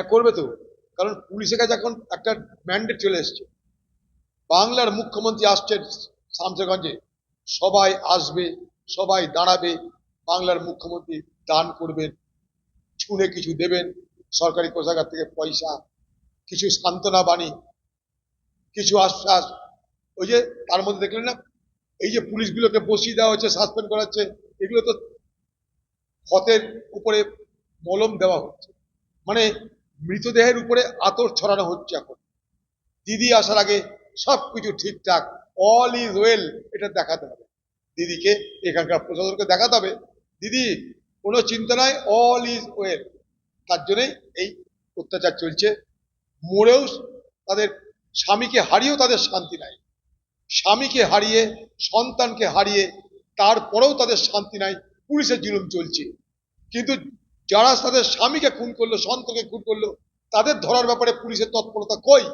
হ্যাঁ করবে তো। কারণ পুলিশের কাছে এখন একটা ম্যান্ডেট চলে এসছে। বাংলার মুখ্যমন্ত্রী আসছেন শামসেগঞ্জে সবাই আসবে, সবাই দাঁড়াবে, বাংলার মুখ্যমন্ত্রী দান করবেন ছুঁড়ে কিছু দেবেন, সরকারি কোষাগার থেকে পয়সা, কিছু সান্ত্বনা বাণী, কিছু আশ্বাস। ওই যে তার মধ্যে দেখলেন না? এই যে পুলিশগুলোকে বসিয়ে দেওয়া হচ্ছে সাসপেন্ড করা হচ্ছে, এগুলো তো ক্ষতের উপরে মলম দেওয়া হচ্ছে। মানে মৃতদেহের উপরে আতর ছড়ানো হচ্ছে এখন। দিদি আসার আগে সব কিছু ঠিকঠাক অল ইজ ওয়েল এটা দেখাতে হবে। দিদিকে, এখানকার প্রশাসনকে দেখাতে হবে। দিদি, কোনো চিন্তা নাই অল ইজ ওয়েল তার জন্যই এই অত্যাচার চলছে। মরেও তাদের স্বামীকে হারিয়েও তাদের শান্তি নাই। স্বামীকে হারিয়ে, সন্তানকে হারিয়ে, তারপরেও তাদের শান্তি নাই। পুলিশের জুলুম চলছে। কিন্তু যারা তাদের স্বামীকে খুন করল সন্তানকে খুন করল তাদের ধরার ব্যাপারে পুলিশের তৎপরতা কই?